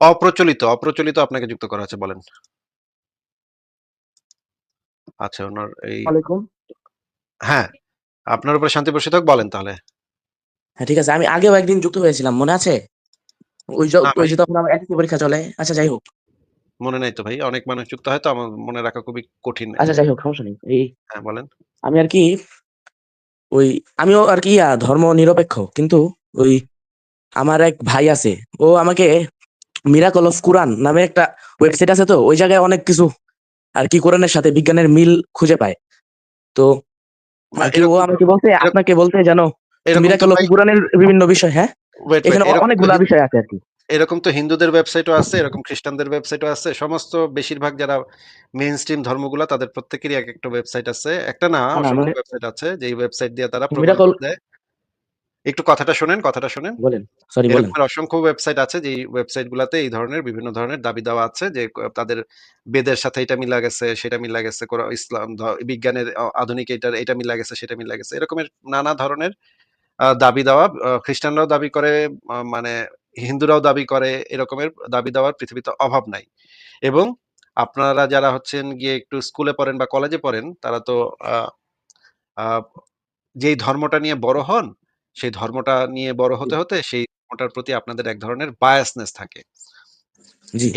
অপ্রচলিত, অপ্রচলিত আপনাকে যুক্ত করা হয়েছে বলেন। আচ্ছা উনার এই ওয়ালাইকুম। হ্যাঁ, আপনার উপরে শান্তি বর্ষিত হোক বলেন তাহলে। হ্যাঁ, ঠিক আছে। আমি আগেও একদিন যুক্ত হয়েছিলাম। মনে আছে? ওই য ওই যে তখন আমার এসএসসি পরীক্ষা চলে। আচ্ছা যাই হোক। মনে নাই তো ভাই। অনেক মানুষ যুক্ত হয় তো আমার মনে রাখা খুবই কঠিন আচ্ছা যাই হোক সমস্যা নেই। এই হ্যাঁ, বলেন। আমি আর কি ওই আমিও আর কি ধর্ম নিরপেক্ষ। কিন্তু ওই আমার এক ভাই আছে। ও আমাকে মিরাকল অফ কোরআন নামে একটা ওয়েবসাইট আছে তো ওই জায়গায় অনেক কিছু আরকি কোরআনের সাথে বিজ্ঞানের মিল খুঁজে পায়। তো ও আমাকে বলছে আপনাকে বলতে তো মিরাকল অফ কুরআনের বিভিন্ন বিষয় হ্যাঁ? এখানে অনেকগুলা বিষয় আছে আরকি। এরকম তো হিন্দুদের ওয়েবসাইটও আছে, এরকম খ্রিস্টানদের ওয়েবসাইটও আছে। সমস্ত বেশিরভাগ যারা মেইনস্ট্রিম ধর্মগুলা তাদের প্রত্যেকেরই একেকটা ওয়েবসাইট আছে। একটা না অসংখ্য মানে ওয়েবসাইট আছে যেই ওয়েবসাইট দিয়ে তারা প্রমাণ দেয় একটু কথাটা শোনেন, কথাটা শোনেন। বলেন। সরি বলেন। অসংখ্য ওয়েবসাইট আছে যেই ওয়েবসাইট গুলাতে এই ধরনের বিভিন্ন ধরনের দাবি দেওয়া আছে যে তাদের বেদের সাথে এটা মিলা গেছে, সেটা মিলা গেছে, ইসলাম বিজ্ঞানের আধুনিক এটার এটা মিলা গেছে, সেটা মিলা গেছে। এরকমের নানা ধরনের দাবি দেওয়া খ্রিস্টানরাও দাবি করে মানে হিন্দুরাও দাবি করে এরকমের দাবি দেওয়ার পৃথিবীতে অভাব নাই। এবং আপনারা যারা হচ্ছেন গিয়ে একটু স্কুলে পড়েন বা কলেজে পড়েন তারা তো যেই ধর্মটা নিয়ে বড় হন, সেই ধর্মটা নিয়ে বড় হতে, হতে সেই ধর্মটার প্রতি আপনাদের এক ধরনের বায়াসনেস থাকে।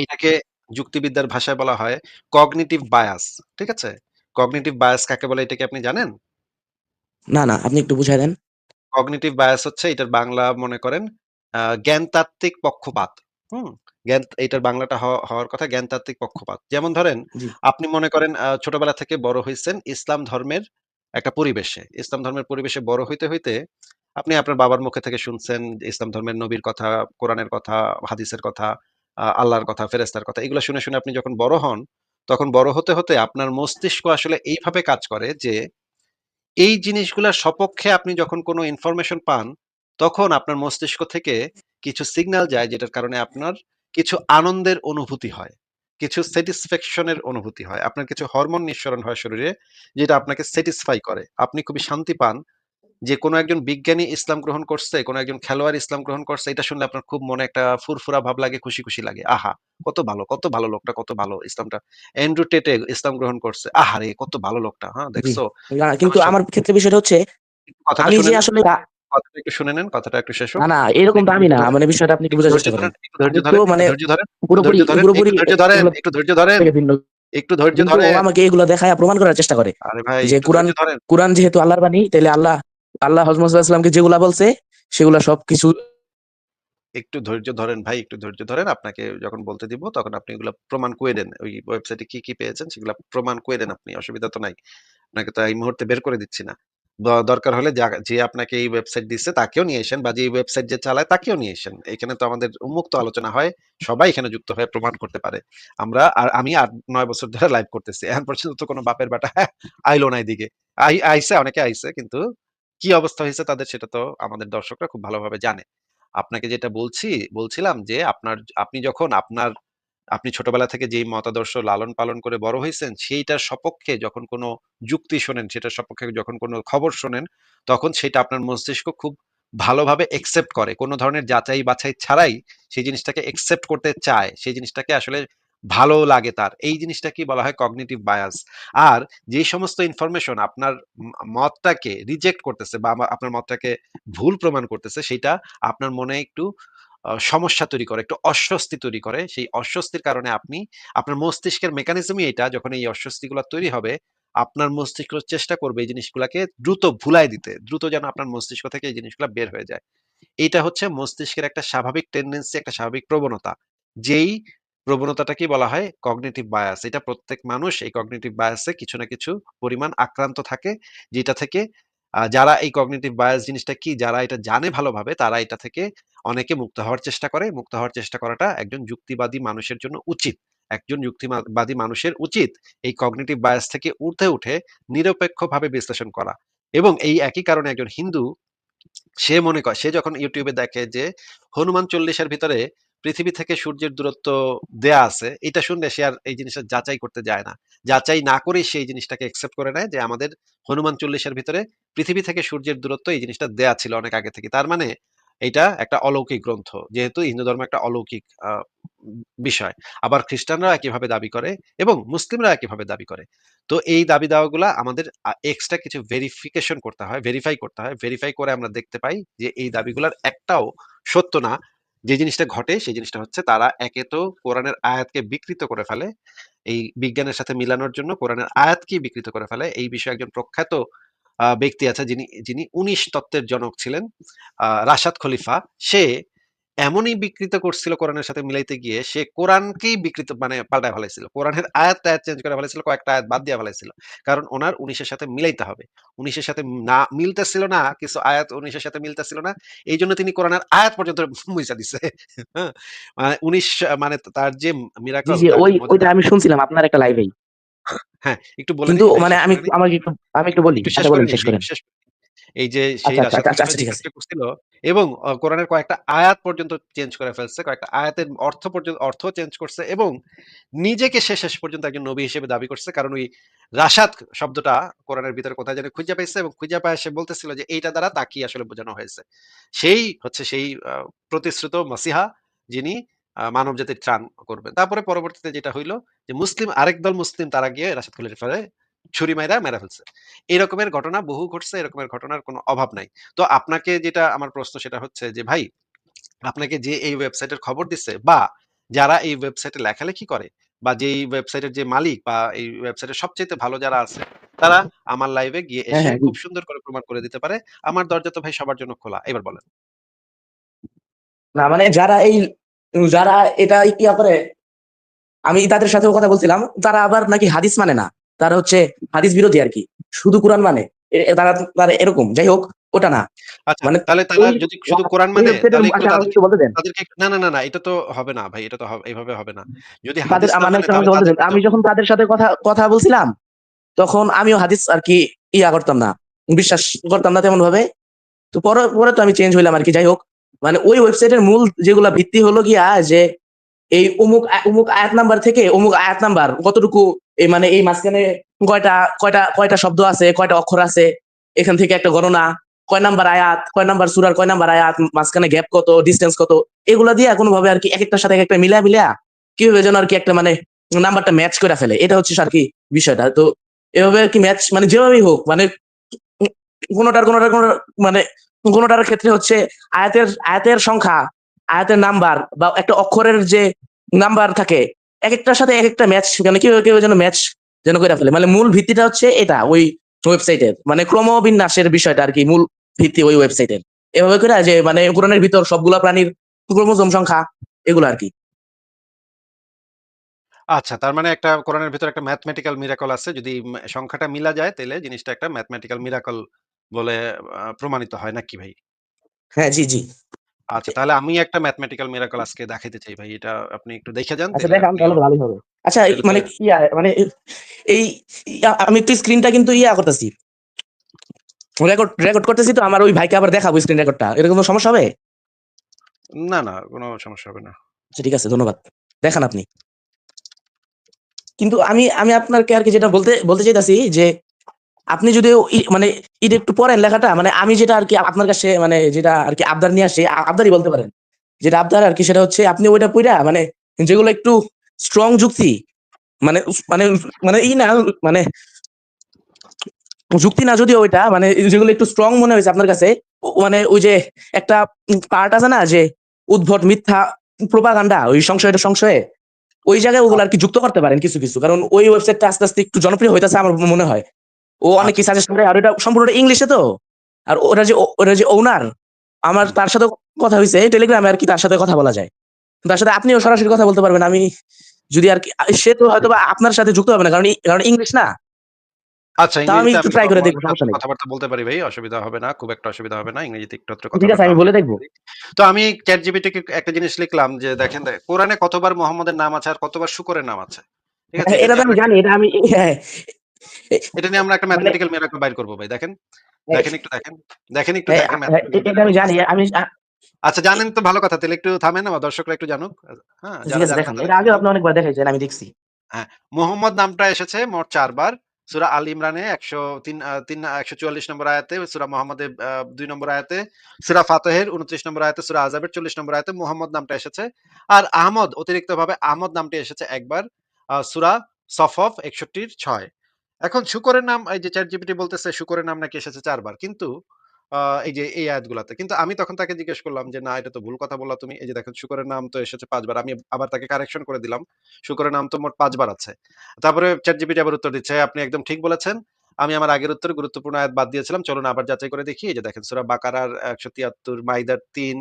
এটাকে যুক্তিবিদ্যার ভাষায় বলা হয় কগনিটিভ বায়াস। ঠিক আছে? কগনিটিভ বায়াস কাকে বলে এটা কি আপনি জানেন? না, না আপনি একটু বুঝায় দেন। কগনিটিভ বায়াস হচ্ছে এটার বাংলা মনে করেন জ্ঞানতাত্ত্বিক পক্ষপাত। হুম? জ্ঞান এটার বাংলাটা হওয়া হওয়ার কথা জ্ঞানতাত্ত্বিক পক্ষপাত। যেমন ধরেন আপনি মনে করেন ছোটবেলা থেকে বড় হইছেন ইসলাম ধর্মের একটা পরিবেশে। ইসলাম ধর্মের পরিবেশে বড় হইতে, হইতে আপনি আপনার বাবার মুখে থেকে শুনছেন ইসলাম ধর্মের নবীর কথা, কোরআনের কথা, হাদিসের কথা, আল্লাহর কথা, ফেরেশতার কথা এগুলা শুনে, শুনে আপনি যখন বড় হন, তখন বড় হতে, হতে আপনার মস্তিষ্ক আসলে এইভাবে কাজ করে যে এই জিনিসগুলার সপক্ষে আপনি যখন কোনো ইনফরমেশন পান, তখন আপনার মস্তিষ্ক থেকে কিছু সিগন্যাল যায় যেটার কারণে আপনার কিছু আনন্দের অনুভূতি হয়। কিছু স্যাটিসফ্যাকশন এর অনুভূতি হয়। আপনার কিছু হরমোন নিঃসরণ হয় শরীরে যেটা আপনাকে স্যাটিসফাই করে। আপনি খুবই শান্তি পান যে কোনো একজন বিজ্ঞানী ইসলাম গ্রহণ করছে, কোনো একজন খেলোয়াড় ইসলাম গ্রহণ করছে, এটা শুনলে আপনার খুব মনে একটা ফুরফুরা ভাব লাগে, খুশি, খুশি লাগে। আহা! কত ভালো, কত ভালো লোকটা, কত ভালো ইসলামটা। অ্যান্ড্রু টেটে ইসলাম গ্রহণ করছে। আহারে! কত ভালো লোকটা, হ্যাঁ? দেখছ? কিন্তু আমার ক্ষেত্রে বিষয়টা হচ্ছে আমি যে আসলে কথাটা একটু শুনে নেন, কথাটা একটু শেষ না, না এরকম আমি না। মানে বিষয়টা আপনি একটু বোঝার চেষ্টা করেন। ধৈর্য একটু মানে ধৈর্য ধরেন, পুরোপুরি পুরোপুরি একটু ধৈর্য এ ধরেন, একটু ধৈর্য ধরেন। একটু ধৈর্য ধরেন। আমাকে এগুলো দেখায় প্রমাণ করার চেষ্টা করে। আরে ভাই যে কুরআন, কুরআন যেহেতু আল্লাহর বাণী তাইলে আল্লাহ, আল্লাহ ওয়াসাল্লামকে যেগুলা বলছে সেগুলা সবকিছু একটু ধৈর্য ধরেন ভাই, একটু ধৈর্য ধরেন। আপনাকে যখন বলতে দিব তখন আপনি এগুলা প্রমাণ কইরেন। ওই ওয়েবসাইটে কি, কি পেয়েছেন সেগুলা প্রমাণ কইরেন আপনি। অসুবিধা তো নাই। আপনাকে তো এই মুহূর্তে বের করে দিচ্ছি না। দরকার হলে যে আপনাকে এই ওয়েবসাইট দিচ্ছে তাকেও নিয়ে আসেন বা যে ওয়েবসাইট যে চালায় তাকেও নিয়ে আসেন। এখানে তো আমাদের উন্মুক্ত আলোচনা হয়। সবাই এখানে যুক্ত হয়ে প্রমাণ করতে পারে। আমরা আর আমি ৮-৯ বছর ধরে লাইভ করতেছি। এখন পর্যন্ত তো কোনো বাপের বেটা আইলো না এদিকে। আই আইছে অনেকে আইসে কিন্তু কি অবস্থা হয়েছে তাদের সেটা তো আমাদের দর্শকরা খুব ভালোভাবে জানে। আপনাকে যেটা বলছি, বলছিলাম যে আপনার আপনি যখন আপনার আপনি ছোটবেলা থেকে যেই মতাদর্শ লালন পালন করে বড় হয়েছেন সেইটার সপক্ষে যখন কোনো যুক্তি শোনেন, সেটার সপক্ষে যখন কোনো খবর শোনেন, তখন সেটা আপনার মস্তিষ্ক খুব ভালোভাবে একসেপ্ট করে। কোনো ধরনের যাচাই বাছাই ছাড়াই সেই জিনিসটাকে একসেপ্ট করতে চায়। সেই জিনিসটাকে আসলে ভালো লাগে তার। এই জিনিসটাকেই বলা হয় কগনিটিভ বায়াস। আর যেই সমস্ত ইনফরমেশন আপনার মতটাকে রিজেক্ট করতেছে বা আপনার মতটাকে ভুল প্রমাণ করতেছে, সেটা আপনার মনে একটু সমস্যা তৈরি করে, একটু অস্বস্তি তৈরি করে। সেই অস্বস্তির কারণে আপনি আপনার মস্তিষ্কের মেকানিজমই এটা যখন এই অস্বস্তিগুলা তৈরি হবে, আপনার মস্তিষ্ক চেষ্টা করবে এই জিনিসগুলাকে দ্রুত ভুলাই দিতে। দ্রুত যেন আপনার মস্তিষ্ক থেকে এই জিনিসগুলা বের হয়ে যায়। এটা হচ্ছে মস্তিষ্কের একটা স্বাভাবিক টেনডেন্সি, একটা স্বাভাবিক প্রবণতা। যেই প্রবণতাটাকেই বলা হয় কগনিটিভ বায়াস। এটা প্রত্যেক মানুষ এই কগনিটিভ বায়াসে কিছু না কিছু পরিমাণ আক্রান্ত থাকে। যেটা থেকে যারা এই কগনিটিভ বায়াস জিনিসটা কি, যারা এটা জানে ভালোভাবে তারা এটা থেকে অনেকে মুক্ত হওয়ার চেষ্টা করে। মুক্ত হওয়ার চেষ্টা করাটা একজন যুক্তিবাদী মানুষের জন্য উচিত। একজন যুক্তিবাদী মানুষের উচিত এই কগনিটিভ বায়াস থেকে ঊর্ধ্বে উঠে নিরপেক্ষভাবে বিশ্লেষণ করা। এবং এই একই কারণে একজন হিন্দু সে মনে করে সে যখন ইউটিউবে দেখে যে হনুমান চল্লিশের ভিতরে পৃথিবী থেকে সূর্যের দূরত্ব দেয়া আছে, এটা শুনলে সে আর এই জিনিসটা যাচাই করতে যায় না। যাচাই না করেই সে এই জিনিসটাকে অ্যাকসেপ্ট করে নেয় যে আমাদের হনুমান চল্লিশের ভিতরে পৃথিবী থেকে সূর্যের দূরত্ব এই জিনিসটা দেয়া ছিল অনেক আগে থেকে। তার মানে এটা একটা অলৌকিক গ্রন্থ। যেহেতু হিন্দু ধর্ম একটা অলৌকিক বিষয়। আবার খ্রিস্টানরা একইভাবে দাবি করে এবং মুসলিমরা একইভাবে দাবি করে। তো এই দাবি দাওয়াগুলা আমাদের এক্সট্রা কিছু ভেরিফিকেশন করতে হয়, ভেরিফাই করতে হয়। ভেরিফাই করে আমরা দেখতে পাই যে এই দাবিগুলার একটাও সত্য না। যে জিনিসটা ঘটে, সেই জিনিসটা হচ্ছে তারা একে তো কোরআনের আয়াতকে বিকৃত করে ফেলে। এই বিজ্ঞানের সাথে মিলানোর জন্য কোরআনের আয়াতকে বিকৃত করে ফেলে। এই বিষয়ে একজন প্রখ্যাত ব্যক্তি আছে যিনি যিনি ১৯ তত্ত্বের জনক ছিলেন। রাশাদ খলিফা। সে এমনই বিকৃত করছিল কোরআনের সাথে মিলাইতে গিয়ে সে কোরআনকেই বিকৃত মানে পাল্টায় ফেলাইছিল। কোরআনের আয়াত-টায়াত চেঞ্জ করে ফেলাইছিল, কয়েকটা আয়াত বাদ দিয়া ফেলাইছিল। কারণ ১৯ এর সাথে মিলাইতে হবে। ১৯ এর সাথে না মিলতেছিল না, কিছু আয়াত ১৯ এর সাথে মিলতেছিল না। এইজন্য তিনি কোরআনের আয়াত পর্যন্ত মুইছা দিছে। হ্যাঁ? মানে ১৯ মানে তার যে মিরাকল ওইটা আমি শুনছিলাম আপনার একটা লাইভেই। হ্যাঁ, একটু বলে কিন্তু মানে আমি আমাকে একটু আমি একটু বলি। শেষ আচ্ছা করে বলেন, নেই শেষ করেন। এই যে সেই আচ্ছা, রাশাদ আচ্ছা, আচ্ছা, করছিল এবং কোরআনের কয়েকটা আয়াত পর্যন্ত চেঞ্জ করে ফেলছে। কয়েকটা আয়াতের অর্থ পর্যন্ত অর্থও চেঞ্জ করছে এবং নিজেকে সে শেষ পর্যন্ত একজন নবী হিসেবে দাবি করছে। কারণ ওই রাশাদ শব্দটা কোরআনের ভিতরে কোথায় জানি খুঁজে পাইছে এবং খুঁজে পায়ে সে বলতেছিল যে এইটা দ্বারা তাকেই আসলে বোঝানো হয়েছে। সেই হচ্ছে সেই প্রতিশ্রুত মসিহা যিনি মানব জাতির ত্রাণ করবেন। তারপরে পরবর্তীতে যেটা হইল যে মুসলিম আরেক দল মুসলিম তারা গিয়ে রাশাদ খলিফারে ছুরি মাইরা মেরা ফেলছে। এরকমের ঘটনা বহু ঘটছে, এরকমের ঘটনার কোনো অভাব নাই। তো আপনাকে যেটা আমার প্রশ্ন সেটা হচ্ছে যে ভাই, আপনাকে যে এই ওয়েবসাইটের খবর দিচ্ছে বা যারা এই ওয়েবসাইটে লেখালেখি করে বা যেই ওয়েবসাইটের যে মালিক বা এই ওয়েবসাইটের সবচাইতে ভালো যারা আছে, তারা আমার লাইভে গিয়ে হ্যাঁ, এসে হ্যাঁ, খুব সুন্দর করে প্রমাণ করে দিতে পারে। আমার দরজা তো ভাই সবার জন্য খোলা। এবার বলেন। না মানে যারা এই যারা এটা ইয়া করে আমি তাদের সাথেও কথা বলছিলাম। তারা আবার নাকি হাদিস মানে না। তারা হচ্ছে হাদিস বিরোধী আরকি। শুধু কোরআন মানে। তারা তারা এরকম। যাই হোক, ওটা না। আচ্ছা, মানে তাহলে তারা যদি শুধু কোরআন মানে আচ্ছা তাদেরকে না, না, না, না, এটা তো হবে না ভাই। এটা তো এভাবে হবে না। যদি তাদের মানে আমি যখন তাদের সাথে কথা কথা বলছিলাম, তখন আমিও হাদিস আর কি ইয়া করতাম না। বিশ্বাস করতাম না তেমন ভাবে। তো পরে পরে তো আমি চেঞ্জ হইলাম আর কি যাই হোক, মানে ওই ওয়েবসাইটের মূল যেগুলা ভিত্তি হলো গিয়া যে এই অমুক অমুক আয়াত নাম্বার থেকে অমুক আয়াত নাম্বার কতটুকু এই মানে এই মাঝখানে কয়টা কয়টা কয়টা শব্দ আছে, কয়টা অক্ষর আছে, এখান থেকে একটা গণনা, কয় নাম্বার আয়াত, কয় নাম্বার সূরার কয় নাম্বার আয়াত, মাঝখানে গ্যাপ কত, ডিস্টেন্স কত, এগুলা দিয়া কোনভাবে আরকি একেকটার সাথে একেকটা মিলা মিলায়া কীভাবে যেন আর কি একটা মানে নাম্বারটা ম্যাচ করে ফেলে। এটা হচ্ছে আর কি বিষয়টা। তো এভাবে আরকি ম্যাচ মানে যেভাবেই হোক মানে কোনোটার কোনোটার কোনটার মানে কোনটার ক্ষেত্রে হচ্ছে আয়াতের আয়াতের সংখ্যা, আয়াতের নাম্বার বা একটা অক্ষরের যে নাম্বার থাকে, একেকটার সাথে এক একটা ম্যাচ মানে কেউ কেউ যেন ম্যাচ যেন কইরা ফেলে। মানে মূল ভিত্তিটা হচ্ছে এটা ওই ওয়েবসাইটের। মানে ক্রমবিন্যাসের বিষয়টা আর কি মূল ভিত্তি ওই ওয়েবসাইটের। এভাবে কইরা যে মানে কোরআনের ভিতর সবগুলা প্রাণীর ক্রোমোজোম সংখ্যা এগুলো আর কি আচ্ছা, তার মানে একটা কোরআনের ভিতরে একটা ম্যাথমেটিক্যাল মিরাকল আছে। যদি সংখ্যাটা মিলা যায় তাহলে জিনিসটা একটা ম্যাথমেটিক্যাল মিরাকল বলে প্রমাণিত হয় নাকি ভাই? হ্যাঁ, জি, জি। আচ্ছা, তাহলে আমি একটা ম্যাথমেটিক্যাল মিরাকল আজকে দেখাইতে চাই ভাই। এটা আপনি একটু দেইখা যান আচ্ছা দেখান তাহলে ভালোই হবে। আচ্ছা মানে ইয়া মানে এই আমি একটু স্ক্রিনটা কিন্তু ইয়া করতেছি। রেকর্ড রেকর্ড করতেছি তো আমার ওই ভাইকে আবার দেখাবো স্ক্রিন রেকর্ডটা। এর কোনো সমস্যা হবে? না, না, কোনো সমস্যা হবে না। আচ্ছা ঠিক আছে ধন্যবাদ। দেখান আপনি। কিন্তু আমি আমি আপনার আপনাকে আরকি যেটা বলতে বলতে চাইতাছি যে আপনি যদি মানে এটা একটু পড়েন লেখাটা মানে আমি যেটা আরকি আপনার কাছে মানে যেটা আরকি আবদার নিয়ে আসছি আ আবদারই বলতে পারেন। যেটা আবদার আরকি সেটা হচ্ছে আপনি ওইটা পইড়া মানে যেগুলো একটু স্ট্রং যুক্তি মানে মানে মানে ই না মানে যুক্তি না যদিও ওইটা মানে যেগুলো একটু স্ট্রং মনে হয়েছে আপনার কাছে মানে ওই যে একটা পার্ট আছে না যে উদ্ভট মিথ্যা প্রোপাগান্ডা ওই সংশয়টা সংশয়ে ওই জায়গায় ওগুলো আর কি যুক্ত করতে পারেন কিছু, কিছু। কারণ ওই ওয়েবসাইটটা আস্তে, আস্তে একটু জনপ্রিয় হইতাছে আমার মনে হয়। ও অনেক আচ্ছা। সাজেস্ট করে আর ওটা সম্পূর্ণটা ইংলিশে তো। আর ওরা যে ওরা যে ওনার আমার তার সাথে কথা হইছে টেলিগ্রামে আর কি তার সাথে কথা বলা যায়। তার সাথে আপনিও সরাসরি কথা বলতে পারবেন। আমি যদি আর কি সে তো হয়তোবা আপনার সাথে যুক্ত হবে না। কারণ কারণ ইংলিশ না। আচ্ছা, আমি একটু ট্রাই করে দেখব কথাবার্তা বলতে পারি ভাই। অসুবিধা হবে না। খুব একটা অসুবিধা হবে না। ইংরেজিতে একটু আধটু ঠিক আছে আমি বলে দেখব। তো আমি ChatGPT কে একটা জিনিস লিখলাম যে দেখেন কোরআনে কতবার মোহাম্মদের নাম আছে আর কতবার শুকরের নাম আছে। ঠিক আছে? হ্যাঁ, এটা এটা তো আমি জানি। এটা আমি হ্যাঁ। এটা নিয়ে আমরা একটা ম্যাথমেটিক্যাল মিরাকল বাইর করব ভাই। দেখেন। দেখেন একটু দেখেন। দেখেন একটু দেখেন এটা আমি জানি। আমি আচ্ছা জানেন তো ভালো কথা। তাইলে একটু থামেন আমার দর্শকরা একটু জানুক। হ্যাঁ। তারা এটা জানুক। আপনি অনেকবার দেখাইছেন আমি দেখছি। হ্যাঁ, মোহাম্মদ নামটা এসেছে মোট ৪ বার। সূরা আল ইমরানে 103 আ 3 আ 144 নম্বর আয়াতে, সূরা মুহাম্মদের 2 নম্বর আয়াতে, সূরা ফাতহের 29 নম্বর আয়াতে, সূরা আযাবের 40 নম্বর আয়াতে মুহাম্মদ নামটা এসেছে। আর আহমদ অতিরিক্তভাবে আহমদ নামটি এসেছে একবার সূরা সফফ 61 র 6 এখন শুকরের নাম এই যে ChatGPT বলতেছে শুকরের নাম নাকি এসেছে ৪ বার। কিন্তু এই যে এই আয়াতগুলাতে। কিন্তু আমি তখন তাকে জিজ্ঞেস করলাম যে, "না, এটা তো ভুল কথা বললা তুমি। এই যে দেখেন শুকরের নাম তো এসেছে ৫ বার।" আমি আবার তাকে কারেকশন করে দিলাম। শুকরের নাম তো মোট ৫ বার আছে। তারপরে চ্যাট জিপিটি আবার উত্তর দিচ্ছে, "আপনি একদম ঠিক বলেছেন। আমি আমার আগের উত্তরে গুরুত্বপূর্ণ আয়াত বাদ দিয়েছিলাম। চলুন আবার যাচাই করে দেখি।" এই যে দেখেন সূরা বাকারার ১৭৩, মাইদার ৩,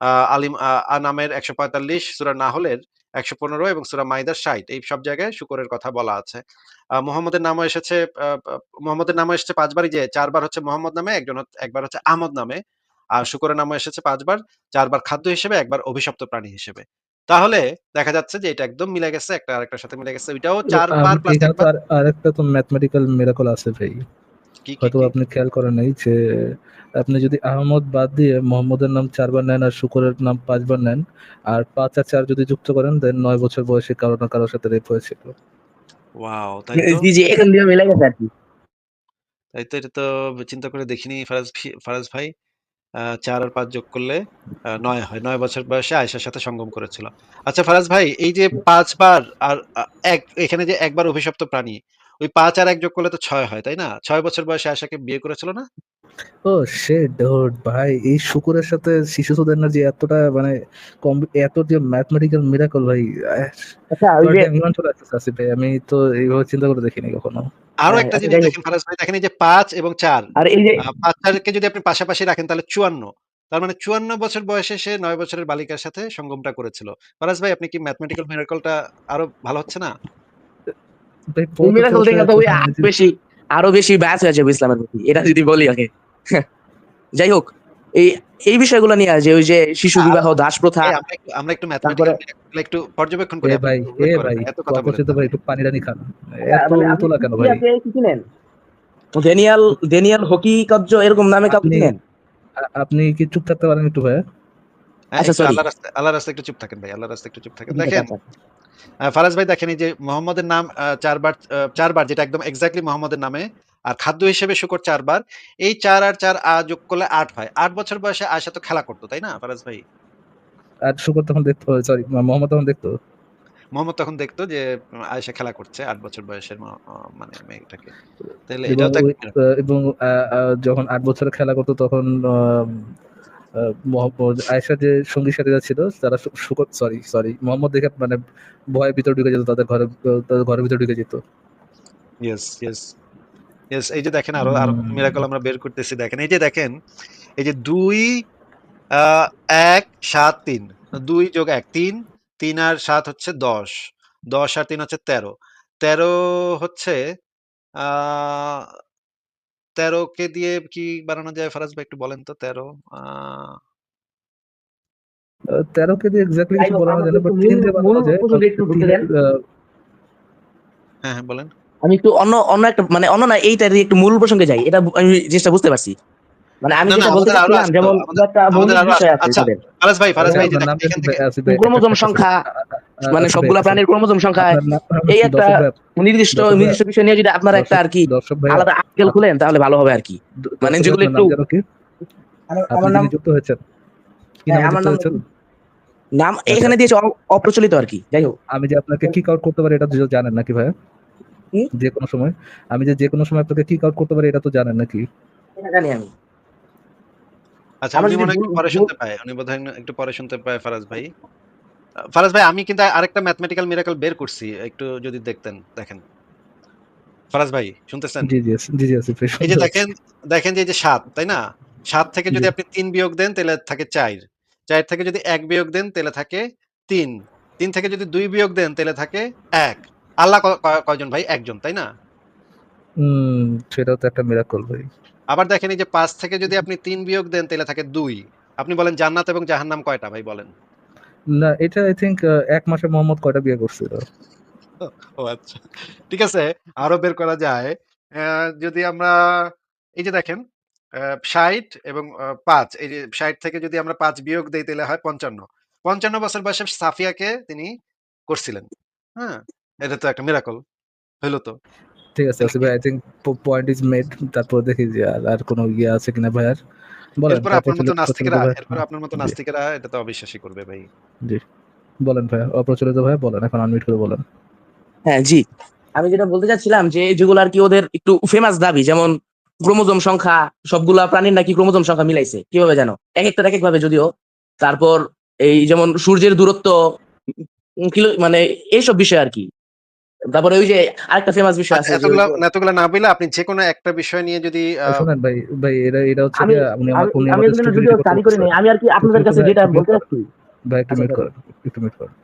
আ আলিম আনামের ১৪৫, সূরা নাহলের ১১৫ এবং সূরা মাইদার ৬০ এই সব জায়গায় শুকরের কথা বলা আছে। মুহাম্মদের নামও এসেছে আ নামও এসেছে ৫ বারই যে ৪ বার হচ্ছে মুহাম্মদ নামে, একজন একবার হচ্ছে আহমদ নামে। আর শুকরের নামও এসেছে পাঁচবার চারবার খাদ্য হিসেবে, একবার অভিশপ্ত প্রাণী হিসেবে। তাহলে দেখা যাচ্ছে যে এটা একদম মিলে গেছে। একটা আরেকটার সাথে মিলে গেছে। ওইটাও ৪ আম বার প্লাস ১ এখানে তো বার আর আরেকটা তো ম্যাথমেটিক্যাল মিরাকল আছে ভাই। কি, কি, কি? আপনি খেয়াল করেন নাই যে আপনি যদি আহমদ বাদ দিয়ে মোহাম্মদের নাম ৪ বার নেন আর শুকরের নাম ৫ বার নেন আর ৫ আর ৪ যদি যুক্ত করেন দেন ৯ বছর বয়সী কারও না কারও সাথে রেপ হয়েছিল। ওয়াও! তাই তো? জি, জি, এখান দিয়ে মিলে গেছে আরকি। তাই তো এটা তো চিন্তা করে দেখিনি ফারাজ ফারাজ ভাই। ৪ আর পাঁচ যোগ করলে নয় হয়। নয় বছর বয়সে আয়েশার সাথে সঙ্গম করেছিল। আচ্ছা ফারাজ ভাই, এই যে পাঁচবার আর এক এখানে যে একবার অভিশপ্ত প্রাণী, ওই ৫ আর এক যোগ করলে তো ৬ হয়, তাই না? ৬ বছর বয়সে আয়েশাকে বিয়ে করেছিল না? ও শিট ডুড ভাই এই শুকরের সাথে শিশু এনার্জি এতটা মানে কম এত যে ম্যাথমেটিক্যাল মিরাকল ভাই আচ্ছা ওই যে goddamn চলে আসতেছে আসিফ ভাই আমি তো এইভাবে চিন্তা করে দেখিনি কখনো আরও হ্যাঁ, একটা আচ্ছা জিনিস দেখেন ফারাজ ভাই, দেখেন এই যে ৫ এবং ৪ আর এই যে আ ৫ 4 কে যদি আপনি পাশাপাশি রাখেন তাহলে ৫৪ তার মানে ৫৪ বছর বয়সে সে নয় বছরের বালিকার সাথে সঙ্গমটা করেছিল। ফারাজ ভাই আপনি কি ম্যাথমেটিক্যাল মিরাকলটা আরও ভালো হচ্ছে না? মিরাকল তো আরও বেশি আরও বেশি ব্যাস হয়ে যাবে ইসলামের প্রতি। এটা যদি বলি আগে। যাই হোক, এই এই বিষয়গুলো নিয়ে যে ওই যে শিশু বিবাহ, দাস প্রথা আমরা একটু একটু ম্যাথমেটিক্যাল একটু পর্যবেক্ষণ করি। ভাই এ ভাই এত কথা ভাই একটু পানি টানি খান এত উতলা কেন ভাই আপনি কি চিনেন? ড্যানিয়াল ড্যানিয়াল হকিকজ্জ এরকম নামে কাউকে আপনি- আপনি কি চুপ থাকতে পারেন একটু ভাই হ্যাঁ, আচ্ছা, sorry. আল্লাহর রাস্তায় আল্লাহর রাস্তায় একটু চুপ থাকেন ভাই। আল্লাহর রাস্তায় একটু চুপ থাকেন। দেখেন আচ্ছা। ফারাজ ভাই দেখেন যে মোহাম্মদের নাম আ ৪ বার আ ৪ বার যেটা একদম এক্সাক্টলি মোহাম্মদের নামে। আর খাদ্য হিসেবে শুকর ৪ বার। এই ৪ আর ৪ আ যোগ করলে ৮ হয়। ৮ বছর বয়সে আয়েশা তো খেলা করত, তাই না ফারাজ ভাই? আর শুকর তখন দেখতো সরি মোহাম্মদ তখন দেখতো মোহাম্মদ তখন দেখতো যে আয়েশা খেলা করছে আট বছর বয়সের মানে মেয়েটাকে। এবং এটাও এবং যখন আট বছরের খেলা করতো তখন মোহাম্মদ আয়েশা যে সঙ্গী সাথীরা ছিল তারা সরি সরি মোহাম্মদ দেখে মানে ভয়ের ভিতর ঢুকে যেত তাদের ঘরে তাদের ঘরের ভিতর ঢুকে যেত ইয়েস, ইয়েস। ইয়েস এই যে দেখেন আরও আরও। মিরাকল আমরা বের করতেছি দেখেন। এই যে দেখেন এই যে ২ আ ১ ৭ ৩ ২ যোগ ১ ৩ ৩ আর ৭ হচ্ছে ১০ ১০ আর ৩ হচ্ছে ১৩ ১৩ হচ্ছে ১৩ কে দিয়ে কি বানানো যায় ফারাজ ভাই একটু বলেন তো ১৩ আ আহ, তেরোকে দিয়ে এক্স্যাক্টলি কিছু বলা যায় না বাট মূল- তিন দিয়ে বানানো যায় হ্যাঁ, হ্যাঁ বলেন। আমি একটু অন্য অন্য একটা মানে অন্য না এইটারই একটু মূল প্রসঙ্গে যাই। এটা আমি জিনিসটা বুঝতে পারছি। মানে আমি যেটা বলতে চাচ্ছিলাম যেমন আমাদের- একটা আমাদের মৌলিক আরও বিষয় আছে। আছে আচ্ছা, ফারাজ ভাই, ফারাজ ভাই এই যে আপনার দেখেন নামটা এখান থেকে ভাই? ক্রোমোজোম সংখ্যা মানে সবগুলা প্রাণীর ক্রোমোজোম সংখ্যা এই একটা নির্দিষ্ট নির্দিষ্ট বিষয় নিয়ে যদি আপনারা একটা আর কি আলাদা আর্টিকেল খুলেন তাহলে ভালো হবে আর কি। মানে যেগুলো একটু- আমার নাম যুক্ত হয়েছেন কি হ্যাঁ, আমার নাম নাম আচ্ছা। এখানে দিয়েছে অপ্রচলিত আর কি। যাই হোক। আমি যে আপনাকে কিক আউট করতে পারি এটা তো জানেন নাকি ভাই? যে কোনো সময় আমি যে যে কোনো সময় আপনাকে কিক আউট করতে পারি এটা তো জানেন নাকি জানি আমি। আচ্ছা আমার উনি মনে হয় একটু পরে শুনতে পায়। উনি বোধহয় একটু পরে শুনতে পায় ফারাজ ভাই। ফারাজ ভাই আমি কিন্তু আরেকটা ম্যাথমেটিক্যাল মিরাকল বের করছি। একটু যদি দেখতেন, দেখেন। ফারাজ ভাই শুনতেছেন? জি জি জি জি আসিফ এই যে দেখেন, দেখেন যে এই যে ৭, তাই না? ৭ থেকে যদি। আপনি ৩ বিয়োগ দেন তাহলে থাকে ৪। ৪ থেকে যদি ১ বিয়োগ দেন তাহলে থাকে ৩। ৩ থেকে যদি ২ বিয়োগ দেন তাহলে থাকে ১। আল্লাহ কয়জন ভাই? একজন, তাই না? হুম সেটাও তো একটা মিরাকল ভাই আবার দেখেন এই যে ৫ থেকে যদি আপনি ৩ বিয়োগ দেন তাহলে থাকে ২। আপনি বলেন জান্নাত এবং জাহান্নাম কয়টা ভাই বলেন? না এটা আই থিংক এক মাসে মোহাম্মদ কয়টা বিয়ে করছিল ও আচ্ছা। ঠিক আছে, আরও বের করা যায়। যদি আমরা এই যে দেখেন ৬০ এবং ৫ এই যে ৬০ থেকে যদি আমরা ৫ বিয়োগ দেই তাহলে হয় ৫৫। ৫৫ বছর বয়সে সাফিয়াকে তিনি করছিলেন। হ্যাঁ? এটা তো একটা মিরাকল। হইল তো। ঠিক আছে আসিফ ভাই I think point is made তারপর দেখি যে আর কোনো ইয়ে আছে কিনা ভাই আর বলেন এরপর আপনার মতো নাস্তিকেরা এরপর আপনার মতো জি। নাস্তিকেরা এটা তো অবিশ্বাসী করবে ভাই। বলেন ভাই অপ্রচলিত ভাই বলেন এখন আনমিট করে বলেন। হ্যাঁ জি। আমি যেটা বলতে চাচ্ছিলাম যে যেগুলো আর কি ওদের একটু ফেমাস দাবি যেমন ক্রোমোজোম সংখ্যা সবগুলা প্রাণীর নাকি ক্রোমোজোম সংখ্যা মিলাইছে কীভাবে জানো? এক একটা এক এক ভাবে যদিও। তারপর এই যেমন সূর্যের দূরত্ব কিলো মানে এইসব বিষয় আর কি। তারপরে ওই যে আরেকটা ফেমাস বিষয় আছে এতগুলা এতগুলা না আপনি যে কোনো একটা বিষয় নিয়ে যদি শোনেন ভাই ভাই এটা এটা হচ্ছে আমি আমি আমি করি নাই। আমি আর কি আপনাদের কাছে যেটা বলতে চাচ্ছি। ভাই একটু আচ্ছা, মিট করেন একটু মিট করেন।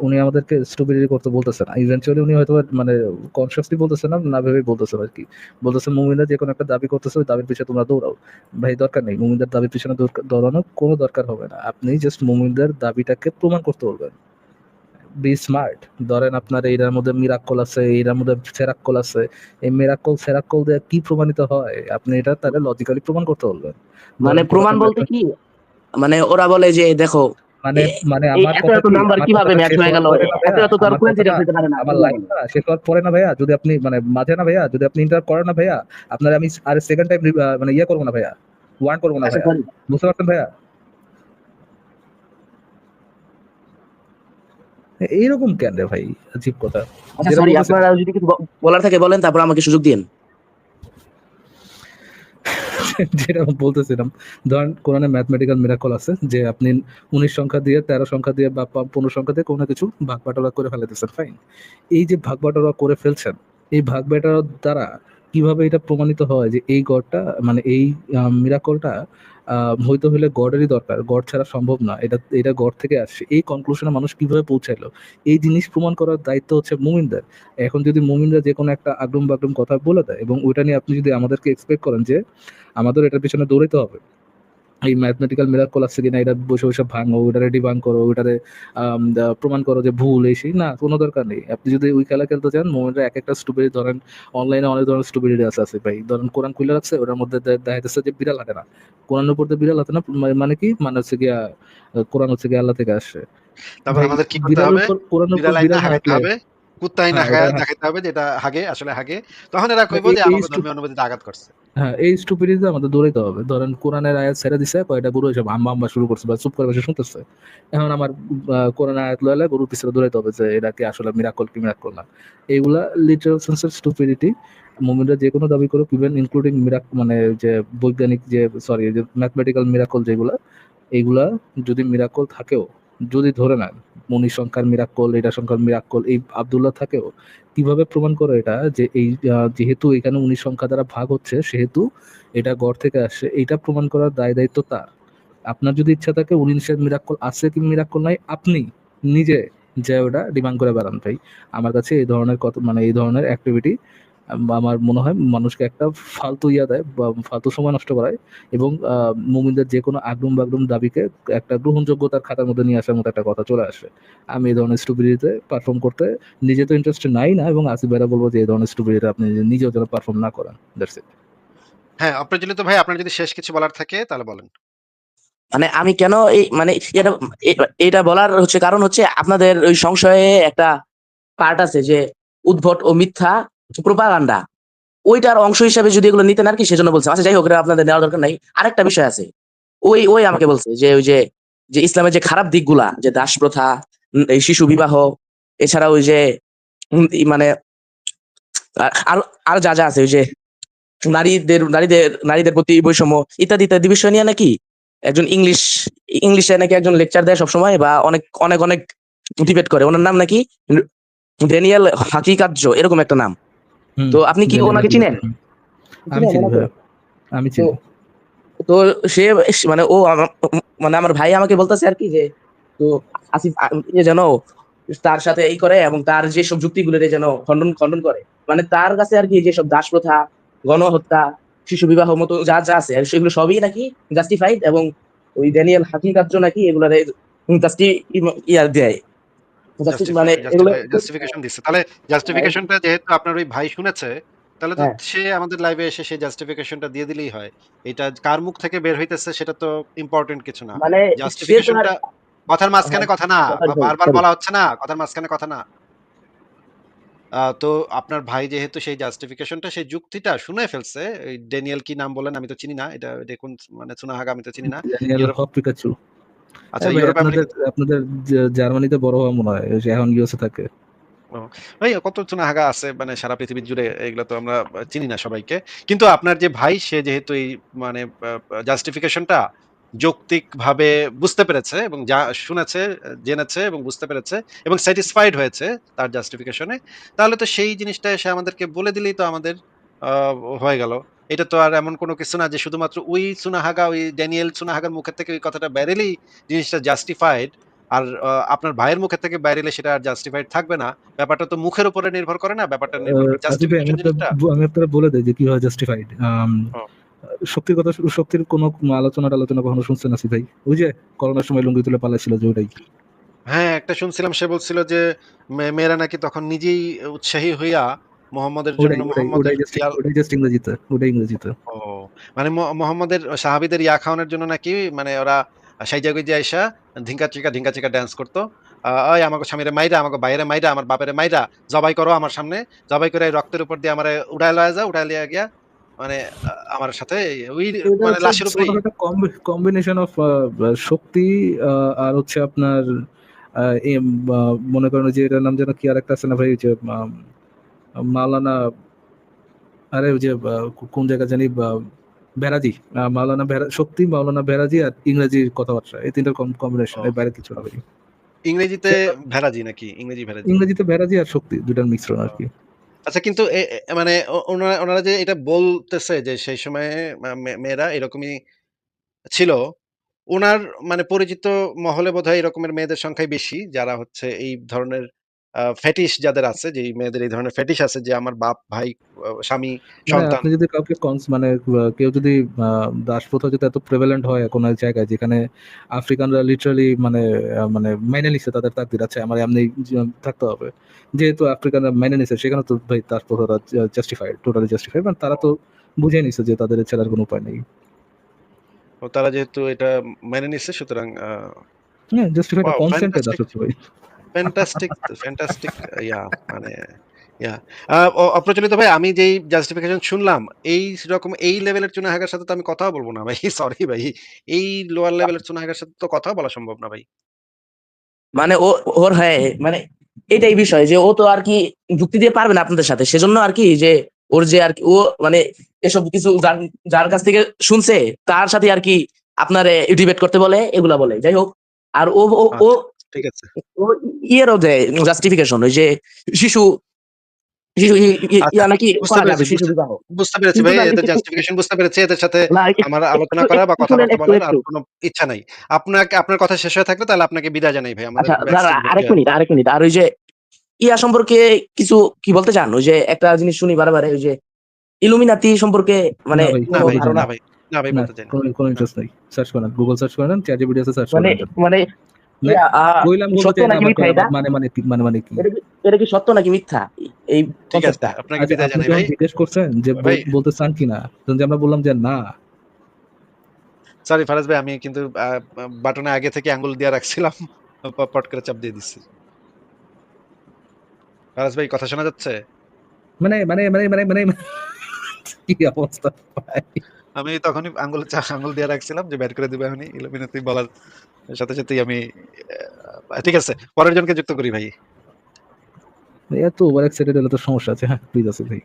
উনি আমাদেরকে স্টুপিডিটি করতে বলতেছেন। ইভেন্চুয়ালি উনি হয়তো মানে কনসিয়াসলি বলতেছেন না না ভেবে বলতেছেন আর কি। বলতেছেন মুমিনরা যে কোনো একটা দাবি করতেছে ওই দাবির পিছনে তোমরা দৌড়াও। ভাই দরকার নেই। মুমিনদের দাবির পিছনে দৌড়- দৌড়ানোর কোনো দরকার হবে না। আপনি জাস্ট মুমিনদের দাবিটাকে প্রমাণ করতে বলবেন। বি স্মার্ট ধরেন আপনার এইটার মধ্যে মিরাক্কল আছে এইটার মধ্যে সেরাক্কল আছে। এই মিরাক্কল সেরাক্কল দিয়ে কি প্রমাণিত হয়? আপনি এটা তাহলে লজিক্যালি প্রমাণ করতে বলবেন। মানে প্রমাণ বলতে কি? মানে ওরা বলে যে দেখো মানে মানে আমার এত নাম্বার কীভাবে ম্যাচ হয়ে গেল? এত কোইন্সিডেন্স হতে পারে না। আমার লাইফটা শেষ হওয়ার পরে না ভাইয়া? যদি আপনি মানে মাঝে না ভাইয়া? যদি আপনি ইন্টার করেন না ভাইয়া? আপনার আমি আর সেকেন্ড টাইম মানে ইয়ে করব না ভাইয়া? ওয়ান করব না আচ্ছা, ভাইয়া? বুঝতে পারছেন ভাইয়া? এইরকম কেন রে ভাই? আজীব কথা। আচ্ছা সরি আপনারা যদি কিছু বলার থাকে বলেন তারপর আমাকে সুযোগ দিন যেটা আমি বলতেছিলাম ধরেন কোরআনে ম্যাথমেটিক্যাল মিরাকল আছে যে আপনি উনিশ সংখ্যা দিয়ে তেরো সংখ্যা দিয়ে বা পনেরো সংখ্যা দিয়ে কোনো কিছু ভাগ বাটোয়ারা করে ফেলে দিচ্ছেন ফাইন এই যে ভাগ বাটোয়ারা করে ফেলছেন এই ভাগ বাটোয়ারার দ্বারা কীভাবে এটা প্রমাণিত হয় যে এই গড়টা মানে এই মিরাকলটা হয়তো হলে গডেরই দরকার। গড ছাড়া সম্ভব না। এটা এটা গড থেকে আসছে। এই কনক্লুশনে মানুষ কীভাবে পৌঁছাইলো এই জিনিস প্রমাণ করার দায়িত্ব হচ্ছে মুমিনদের। এখন যদি মুমিনরা যে কোনো একটা আগ্রম বাগ্রম কথা বলে দেয় এবং ওইটা নিয়ে আপনি যদি আমাদেরকে এক্সপেক্ট করেন যে আমাদের এটার পিছনে দৌড়াইতে হবে এই ম্যাথমেটিক্যাল মিরাকল আছে কিনা এটা বসে বসে ভাঙো ওইটারে ডিবাং করো ওইটারে প্রমাণ করো যে ভুল এই সেই না কোনো দরকার নেই। আপনি যদি ওই খেলা খেলতে চান মোমেন্টে এক একটা স্টুপিডি ধরেন অনলাইনে অনেক ধরনের স্টুপিডি আছে আছে ভাই। ধরেন কোরআন খুলে রাখছে ওটার মধ্যে দেখা যাচ্ছে যে বিড়াল হাঁটে না। কোরআনের উপর বিড়াল হাঁটে না মানে কি? মানে হচ্ছে গিয়া কোরআন হচ্ছে গিয়া আল্লাহ থেকে আসছে তারপর আমাদের কি করতে হবে? কোরআনের উপর বিড়াল হাঁটলে হবে। কুত্তা আইনা হ্যাঁ, হাগা- এটা- দেখাইতে হবে যে এটা হাগে আসলে হাগে। তখন এরা কইব যে আমাদের stu- ধর্মীয় অনুভূতিতে আঘাত করছে। হ্যাঁ এই স্টুপিডিতে আমাদের দৌড়াইতে হবে। ধরেন কোরআনের আয়াত ছেড়ে দিছে কয়টা গরু এসে আম্বা আম্বা শুরু করছে বা চুপ করে বসে শুনতেছে। এখন আমার কোরআন আয়াত লইলে গরুর পিছনে দৌড়াইতে হবে যে এটা কি আসলে মিরাকল কি মিরাকল না। এইগুলা লিটারাল সেন্সের স্টুপিডিটি মুমিনরা যে কোনো দাবি করুক ইভেন ইনক্লুডিং মিরাক মানে যে বৈজ্ঞানিক যে সরি যে ম্যাথমেটিক্যাল মিরাকল যেগুলা এইগুলা যদি মিরাকল থাকেও যদি ধরে নেন মনি সংখ্যার মিরাকল এটা সংখ্যার মিরাকল এই আব্দুল্লাহ থাকেও। কীভাবে প্রমাণ করে এটা? যে এই যেহেতু এখানে উনিশ সংখ্যা দ্বারা ভাগ হচ্ছে, সেহেতু এটা গড় থেকে আসছে, এটা প্রমাণ করার দায় দায়িত্ব তার। আপনার যদি ইচ্ছা থাকে উনিশের মিরাকল আছে কি মিরাকল নাই, আপনি নিজে যে ওটা ডিমান্ড করে বেড়ান ভাই। আমার কাছে এই ধরনের কত মানে এই ধরনের অ্যাক্টিভিটি আমার মনে হয় মানুষকে একটা ফালতু ইয়া দেয় বা ফালতু সময় নষ্ট করায় এবং আহ, মুমিনদের যে কোনো আগরুম বাগরুম দাবিকে একটা গ্রহণযোগ্যতার খাতার মধ্যে নিয়ে আসার মতো একটা কথা চলে আসে। আমি এই ধরনের স্টুপিডিতে পারফর্ম করতে নিজে তো ইন্টারেস্ট নাই না এবং আসিফ ভাইরা বলব যে এই ধরনের স্টুপিডিতে আপনি নিজেও যেন পারফর্ম না করেন। দ্যাটস ইট হ্যাঁ অপ্রচলিত ভাই আপনার যদি শেষ কিছু বলার থাকে তাহলে বলেন। মানে আমি কেন এই মানে এটা এটা বলার হচ্ছে কারণ হচ্ছে আপনাদের ওই সংশয়ে একটা পার্ট আছে যে উদ্ভট ও মিথ্যা প্রোপাগান্ডা। ওইটার অংশ হিসাবে যদি এগুলো নিতেন আর কি, সেজন্য বলছে। আচ্ছা যাই হোক আপনাদের নেওয়ার দরকার নাই। আরেকটা বিষয় আছে। ওই ওই আমাকে বলছে যে, ওই যে ইসলামের যে খারাপ দিকগুলা, যে দাস প্রথা এই শিশু বিবাহ, এছাড়া ওই যে মানে আর যা যা আছে, ওই যে, নারীদের নারীদের নারীদের প্রতি বৈষম্য, ইত্যাদি ইত্যাদি বিষয় নিয়ে নাকি একজন ইংলিশ, ইংলিশে নাকি একজন লেকচার দেয় সবসময় বা অনেক অনেক অনেক ডিবেট করে। ওনার নাম নাকি ড্যানিয়েল হাকিকার্য এরকম একটা নাম। তো আপনি কি ওনাকে চিনেন? আমি চিনি আমি চিনি। তো সে মানে ও মানে আমার ভাই আমাকে বলতেছে আর কি যে তো আসিফ ইয়ে যেন তার সাথে এই করে এবং তার যে যেসব যুক্তিগুলো যেন খণ্ডন খণ্ডন করে। মানে তার কাছে আর কি যেসব দাস প্রথা গণহত্যা শিশু বিবাহ মতো যা যা আছে সেগুলো সবই নাকি জাস্টিফাইড এবং ওই ড্যানিয়েল হাকিকার্য নাকি এগুলো জাস্টি ইয়া দেয়। মানে এগুলো জাস্টিফিকেশন দিচ্ছে তাহলে জাস্টিফিকেশনটা যেহেতু আপনার ওই ভাই শুনেছে তাহলে তো হ্যাঁ। সে আমাদের লাইভে এসে সেই জাস্টিফিকেশনটা দিয়ে দিলেই হয় এটা কার মুখ থেকে বের হইতেছে সেটা তো ইম্পর্টেন্ট কিছু না মানে জাস্টিফিকেশনটা কথার মাঝখানে কথা না বারবার বলা হচ্ছে না কথার মাঝখানে কথা না তো আপনার ভাই যেহেতু সেই জাস্টিফিকেশনটা সেই যুক্তিটা শুনে ফেলছে, এই ড্যানিয়েল কি নাম বললেন আমি তো চিনি না। এটা দেখুন মানে সুনাহাগা আমি তো চিনি না। আচ্ছা ইউরোপ আপনাদের জার্মানিতে বড় হওয়া মনে হয়। এখন ইউএসএ থাকে। ভাই কত চুনাহাগা আছে মানে সারা পৃথিবী জুড়ে এগুলো তো আমরা চিনি না সবাইকে। কিন্তু আপনার যে ভাই সে যেহেতু এই মানে জাস্টিফিকেশনটা যৌক্তিকভাবে বুঝতে পেরেছে এবং যা শুনেছে, জেনেছে এবং বুঝতে পেরেছে এবং স্যাটিসফাইড হয়েছে তার জাস্টিফিকেশনে, তাহলে তো সেই জিনিসটা এসে আমাদেরকে বলে দিলেই তো আমাদের হয়ে গেল। এটা তো আর এমন কোনো কিছু না যে শুধুমাত্র ওই সুনাহাগা, ওই ড্যানিয়েল সুনাহাগার মুখের থেকে ওই কথাটা বের হলেই জিনিসটা জাস্টিফাইড। আর আপনার ভাইয়ের মুখের থেকে বাইর হলে সেটা আর জাস্টিফাইড থাকবে না। ব্যাপারটা তো মুখের উপরে নির্ভর করে না। ব্যাপারটা আমি আপনারে বলে দেই যে কীভাবে জাস্টিফাইড। শক্তির কথা শক্তির কোনো আলোচনা-টালোচনা কখনো শুনছেন আসিফ ভাই? ওই যে করোনার সময় লুঙ্গি তুলে পালাইছিল যে ওটাই। হ্যাঁ, একটা শুনছিলাম সে বলছিল যে মেয়েরা নাকি তখন নিজেই উৎসাহী হইয়া মোহাম্মদের জন্য মোহাম্মদের ওটাই জাস্ট ইংরেজিতে। ওটাই ইংরেজিতে। ও মানে মোহাম্মদের সাহাবীদের ইয়া খাওয়ানোর জন্য নাকি মানে ওরা আইসা ধিঙ্কা চিকা, ধিঙ্কা চিকা ড্যান্স করত। আ "ওই আমাগো স্বামীরে মাইরা, আমাগো ভাইয়েরে মাইরা, আমার বাপেরে মাইরা, জবাই করো আমার সামনে। জবাই করে রক্তের উপর দিয়ে আমারে যাও, উড়ায় লিয়া গিয়া মানে আমার সাথে ওই মানে লাশের উপরেই" ছোটখাটো কম্বি কম্বিনেশন অফ শক্তি আর হচ্ছে আপনার মনে করেন যে এটার নাম যেন কি আরেকটা আছে না ভাই? যে মাওলানা আরে ওই যে কোন জায়গা জানি বেরাজি। মাওলানা বেরা শক্তি, মাওলানা বেরাজি আর ইংরেজির কথাবার্তা। এই ৩ টার কম কম্বিনেশন। এর বাইরে কিছু ভাই। ইংরেজিতে ভেরাজি নাকি? ইংরেজি ভেরাজি? ইংরেজিতে বেরাজি আর শক্তি ২ টার মিশ্রণ ও। আরকি। আচ্ছা কিন্তু মানে ওনারা ওনারা যে এটা বলতেছে যে সেই সময়ে মেয়েরা এরকমই ছিল। ওনার মানে পরিচিত মহলে বোধহয় এরকমের মেয়েদের সংখ্যাই বেশি। যারা হচ্ছে এই ধরনের ফেটিশ যাদের আছে, যে মেয়েদের এই ধরনের ফেটিশ আছে যে আমার বাপ, ভাই, স্বামী, মানে সন্তান আপনি যদি কাউকে কনস মানে কেউ যদি দাসপ্রথা যদি এত প্রেভেলেন্ট হয় কোন জায়গায় যেখানে আফ্রিকানরা লিটারালি মানে মানে মেনে নিছে তাদের তাকদির আছে আমার এমনি থাকতে হবে। যেহেতু আফ্রিকানরা মেনে নিছে সেখানে তো ভাই দাসপ্রথাটা জা জাস্টিফাইড, টোটালি জাস্টিফাইড মানে তারা তো বুঝে নিছে যে তাদের আর কোন উপায় নেই। তারা যেহেতু এটা মেনে নিচ্ছে সুতরাং হ্যাঁ, জাস্টিফাইড কনসেন্টে ফ্যান্টাস্টিক দাসত্ব ভাই। ফ্যান্টাস্টিক ফ্যান্টাস্টিক ইয়া মানে ইয়া অপ্রচলিত ভাই আমি যেই জাস্টিফিকেশন শুনলাম এই রকম এই লেভেলের সাথে তো আমি কথাও বলব না ভাই। সরি ভাই। এই লোয়ার লেভেলের চুনাহাগার সাথে তো কথাও বলা সম্ভব না ভাই। মানে ও ওর হ্যাঁ, মানে এটাই বিষয় যে ও তো আর কি যুক্তি দিয়ে পারবে না আপনাদের সাথে। সেজন্য আর কি যে ওর যে আর কি ও মানে এসব কিছু যার কাছ থেকে শুনছে তার সাথে আর কি আপনারে ডিবেট করতে বলে, এগুলা বলে। যাই হোক। আর ও ও ও আচ্ছা, ঠিক আছে। ও ইয়েরও দেয় জাস্টিফিকেশন ওই যে শিশু শিশু ই ই নাকি বুঝতে পেরেছি, শিশু বুঝতে বিবাহ। বুঝতে পেরেছি কিন্তু ভাই। না জাস্টিফিকেশন বুঝতে পেরেছি। এদের সাথে আমার আলোচনা করা বা একটু শুনেন কথাবার্তা একটু বলার আর একটু। ইচ্ছা নাই। আপনাকে আপনার কথা শেষ হয়ে থাকলে তাহলে আপনাকে বিদায় জানাই ভাই। আমাদের ব্যাক দাঁড়া স্টেজ আরেক মিনিট, আরেক মিনিট। আর ওই যে ইয়া সম্পর্কে কিছু কি বলতে চান? ওই যে একটা জিনিস শুনি বারে, বারে ওই যে ইলুমিনাতি সম্পর্কে মানে না ভাই, না ভাই, বলতে চাই। কোন। ইন্টারেস্ট নাই। সার্চ করেন। গুগল সার্চ করেন, ChatGPT আছে সার্চ করেন। মানে না, ইয়া আ কইলাম বলতে সত্য চাই না নাকি আবার মিথ্যা কয় এটা? মানে মানে কি মানে মানে কি? এটা কি এটা কি সত্য নাকি মিথ্যা? এই ঠিক আছে। কনসেপ্টটা? আপনাকে আচ্ছা বিদায় আপনি জানাই যখন ভাই। জিজ্ঞেস করছেন যে বলতে চান কিনা? আমরা বললাম যে না। সরি ফারাজ ভাই আমি কিন্তু বাটনে আগে থেকে আঙ্গুল দিয়া রাখছিলাম। পট করে চাপ দিয়ে দিচ্ছি। ফারাজ ভাই কথা শোনা যাচ্ছে? মানে মানে মানে মানে মানে কি অবস্থা ভাই? আমি তখনই আঙ্গুল চা আঙ্গুল দিয়ে রাখছিলাম যে ব্যাট করে দিবে এখনই ইলুমিনাতি বলার সাথে, সাথেই আমি ঠিক আছে। পরের জনকে যুক্ত করি ভাই। এত ওভার এক্সাইটেড হলে তো সমস্যা আছে। হ্যাঁ, প্লিজ আছে ভাই।